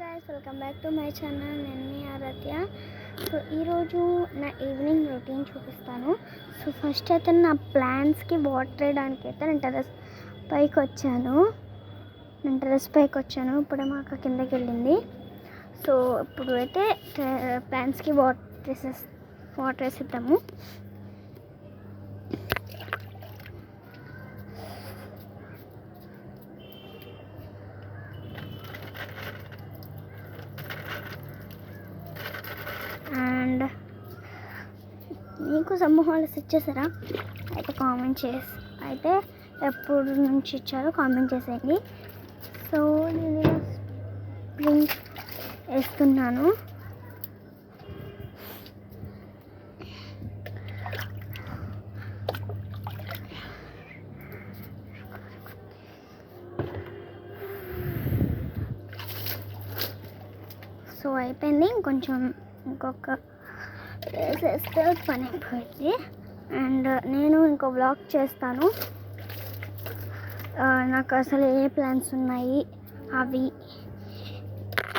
Guys welcome back to my channel నేను మీ Aaradhya. So ఈరోజు నా ఈవినింగ్ రొటీన్ చూపిస్తాను. సో ఫస్ట్ అయితే నా ప్లాంట్స్కి వాటర్ వేయడానికి అయితే నేను టెరస్ పైకి వచ్చాను. నేను టెరస్ పైకి వచ్చాను. ఇప్పుడు మాకు కిందకి వెళ్ళింది. సో ఇప్పుడు అయితే ప్లాంట్స్కి వాటర్ వేసేస్ వాటర్ వేసిద్దాము అండ్ మీకు సమూహాలు హాలిడేస్ ఇచ్చేసారా? అయితే కామెంట్ చేసి అయితే ఎప్పుడు నుంచి ఇచ్చారో కామెంట్ చేసేయండి. సో నేను స్ప్రింగ్ వేస్తున్నాను. సో అయిపోయింది. ఇంకొంచెం ఇంకొక వేసేస్తే పని అయిపోయింది. అండ్ నేను ఇంకో బ్లాగ్ చేస్తాను. నాకు అసలు ఏ ప్లాన్స్ ఉన్నాయి? అవి.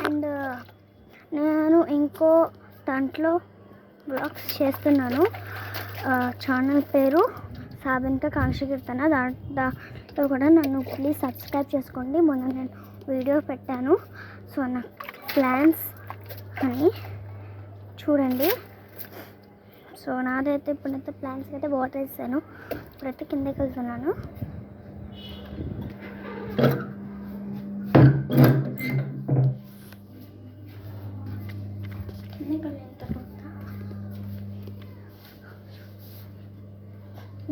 అండ్ నేను ఇంకో దాంట్లో బ్లాగ్స్ చేస్తున్నాను. ఛానల్ పేరు సాబింత కాంక్ష కీర్తన. దాంట్లో కూడా నన్ను ప్లీజ్ సబ్స్క్రైబ్ చేసుకోండి. మొన్న నేను వీడియో పెట్టాను. సో నా ప్లాన్స్ అని చూడండి. సో నాదైతే ఇప్పుడైతే ప్లాంట్స్కి అయితే వాటర్ ఇస్తాను ఇప్పుడైతే కిందకి వెళ్తున్నాను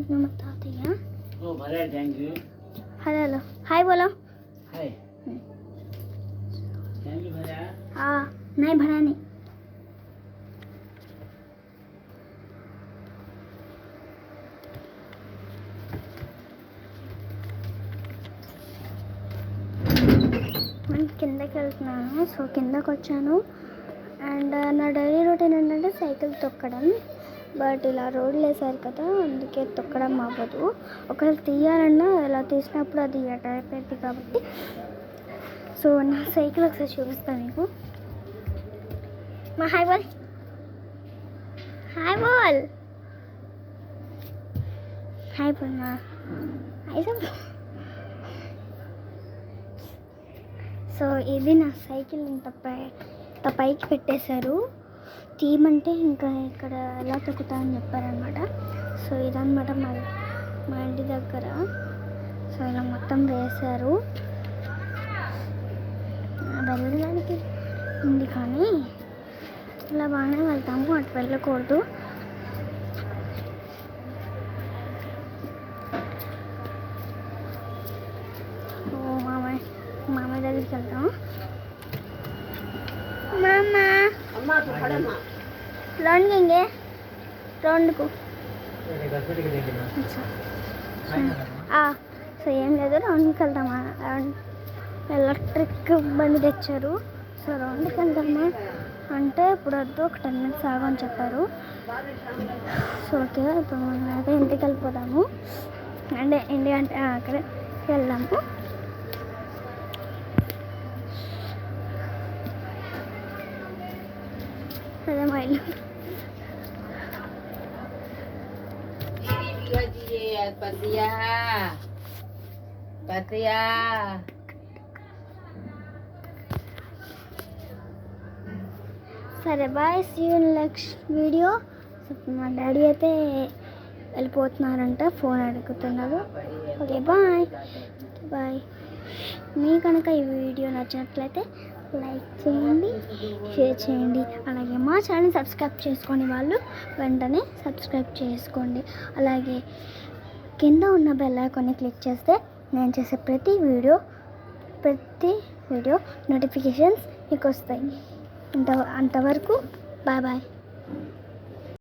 ನಮ್ಮ ತಾತಯ್ಯ హాయ్ ಹಾಯ್ ಬೋಲೋ ಹಾಯ್ ಹಾಂ ನೈ ಭರಾನಿ కిందకి వెళ్తున్నాను సో కిందకి వచ్చాను అండ్ నా డైలీ రొటీన్ ఏంటంటే సైకిల్ తొక్కడం. బట్ ఇలా రోడ్లు వేసారు కదా అందుకే తొక్కడం అవ్వదు. ఒకవేళ తీయాలన్నా ఇలా తీసినప్పుడు అది అటు అయిపోయింది కాబట్టి. సో నా సైకిల్ ఒకసారి చూపిస్తాను మీకు. మా హాయ్ బాల్ హాయ్ బాల్ హాయ్ బాల్ మా హాయ్ సో ఇది నా సైకిల్ ఇంత పై ఇంత పైకి పెట్టేశారు. తీయమంటే ఇంకా ఇక్కడ ఎలా తొక్కుతా అని చెప్పారనమాట సో ఇదనమాట మా మా ఇంటి దగ్గర. సో ఇలా మొత్తం వేశారు. వెళ్ళడానికి ఉంది కానీ ఇలా బాగానే వెళ్తాము. అటు వెళ్ళకూడదు. దగ్గరికి వెళ్తాం మామ. రౌండ్కి ఇంకే. రౌండ్కు సో ఏం లేదు రౌండ్కి వెళ్దామా? రౌండ్ ఎలక్ట్రిక్ బండి తెచ్చారు. సో రౌండ్కి వెళ్దామా? అంటే ఇప్పుడు వద్దు ఒక టెన్ మినిట్స్ ఆగని చెప్పారు. సో ఓకే ఇప్పుడు మనం అయితే ఇంటికి వెళ్ళిపోదాము. అంటే ఇంటి అంటే అక్కడే వెళ్దాము. అదే పతియా పతియా సరే bye see you next video మా డాడీ అయితే వెళ్ళిపోతున్నారంట ఫోన్ అడుగుతున్నారు. ఓకే బాయ్ బాయ్ మీ కనుక ఈ వీడియో నచ్చినట్లయితే లైక్ చేయండి షేర్ చేయండి. అలాగే మా ఛానల్ సబ్స్క్రైబ్ చేసుకొని వాళ్ళు వెంటనే సబ్స్క్రైబ్ చేసుకోండి. అలాగే కింద ఉన్న బెల్ ఐకాన్ని క్లిక్ చేస్తే నేను చేసే ప్రతి వీడియో ప్రతి వీడియో నోటిఫికేషన్స్ మీకు వస్తాయి. అంత అంతవరకు బాయ్ బాయ్.